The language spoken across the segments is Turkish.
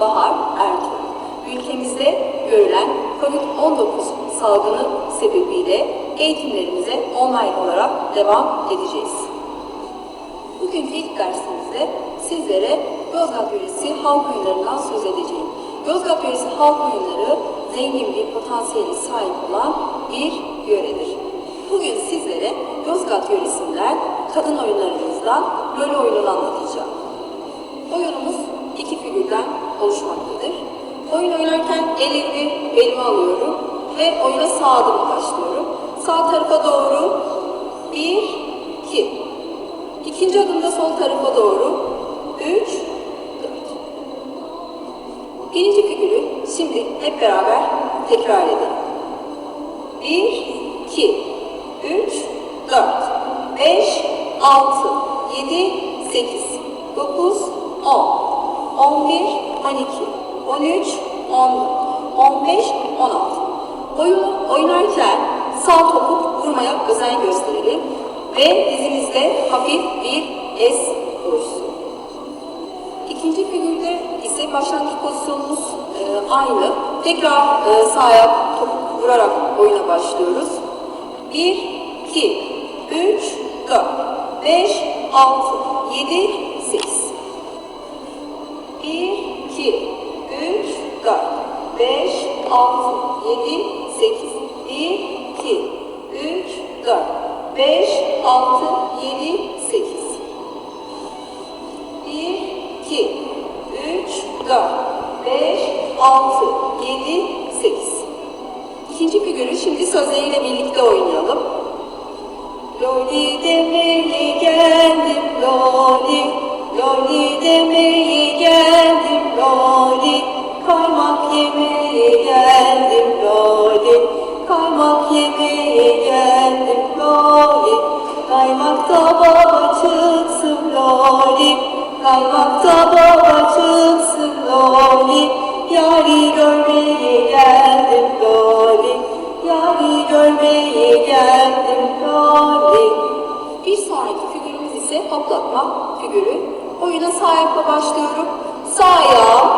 Bahar Ertuğrul. Ülkemizde görülen COVID-19 salgını sebebiyle eğitimlerimize online olarak devam edeceğiz. Bugünkü ilk dersimizde sizlere Yozgat Yöresi halk oyunlarından söz edeceğim. Yozgat Yöresi halk oyunları zengin bir potansiyeli sahip olan bir yöredir. Bugün sizlere Yozgat Yöresi'nden kadın oyunlarımızdan rol oyununu anlatacağım. Oyunumuz iki figürden oluşmaktadır. Oyun oynarken elimi belime alıyorum ve oyuna sağ adımla başlıyorum. Sağ tarafa doğru bir, iki. İkinci adımda sol tarafa doğru üç, dört. Birinci figürü şimdi hep beraber tekrar edelim. Bir, iki, üç, dört, beş, altı, yedi, sekiz, dokuz, on, on bir, on iki, on üç, on dört, on beş, on altı. Oyunu oynarken sağ topu vurmaya özen gösterelim ve dizimizde hafif bir es oluşsun. İkinci figürde ise başlangıç pozisyonumuz e, aynı. Tekrar e, sağ ayak vurarak oyuna başlıyoruz. 1, 2, 3, 4, 5, 6, 7, 6, 7, 8. 1, 2, 3, 4, 5, 6, 7, 8. 1, 2, 3, 4, 5, 6, 7, 8. İkinci figürü şimdi sözleriyle birlikte oynayalım. Loli demeye geldim loli, loli demeye geldim kaymakta baba çıksın loli, kaymakta baba çıksın loli, yari görmeye geldim loli, yari görmeye geldim loli. Bir sonraki figürümüz ise hoplatma figürü. Oyuna sağ ayakla başlıyorum. Sağ ayağım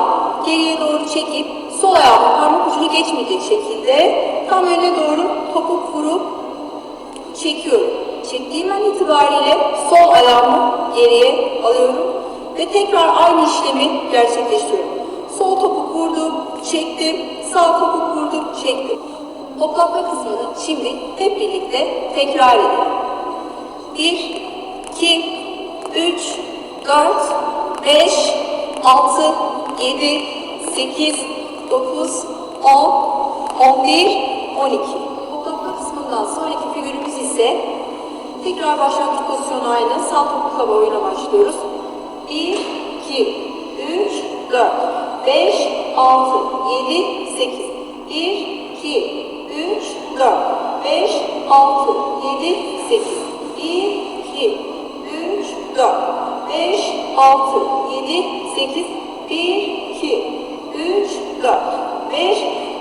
geriye doğru çekip sol ayağımın parmak ucunu geçmeyecek şekilde tam öne doğru topu vurup çekiyorum. Çektiğim an itibariyle sol ayağımı geriye alıyorum ve tekrar aynı işlemi gerçekleştiriyorum. Sol topu vurdum, çektim, sağ topu vurdum, çektim. Hoplatma kısmını şimdi hep birlikte tekrar edelim. 1, 2, 3, 4, 5, 6, 7, 8, 9, 10, 11, 12. Hoplatma kısmından sonraki figürümüz ise tekrar başlangıç pozisyonu aynı. Sağ topu kaba oyuna başlıyoruz. 1, 2, 3, 4, 5, 6, 7, 8. 1, 2, 3, 4, 5, 6, 7, 8. 1, 2, 3, 4, 5, 6, 7, 8. 1, 2, 3, 4, 5,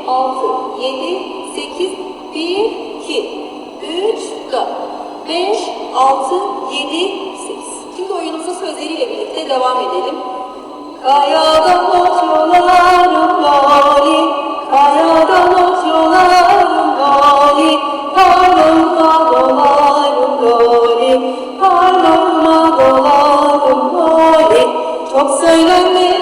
6, 7, 8. 1, 2, 3, 4, 5, 6, 7, 8. Şimdi oyunumuzun sözleriyle birlikte devam edelim. Kayadan oturularım bari, kayadan oturularım bari, karnımda dolarım bari, karnımda dolarım bari. Çok söylenmeye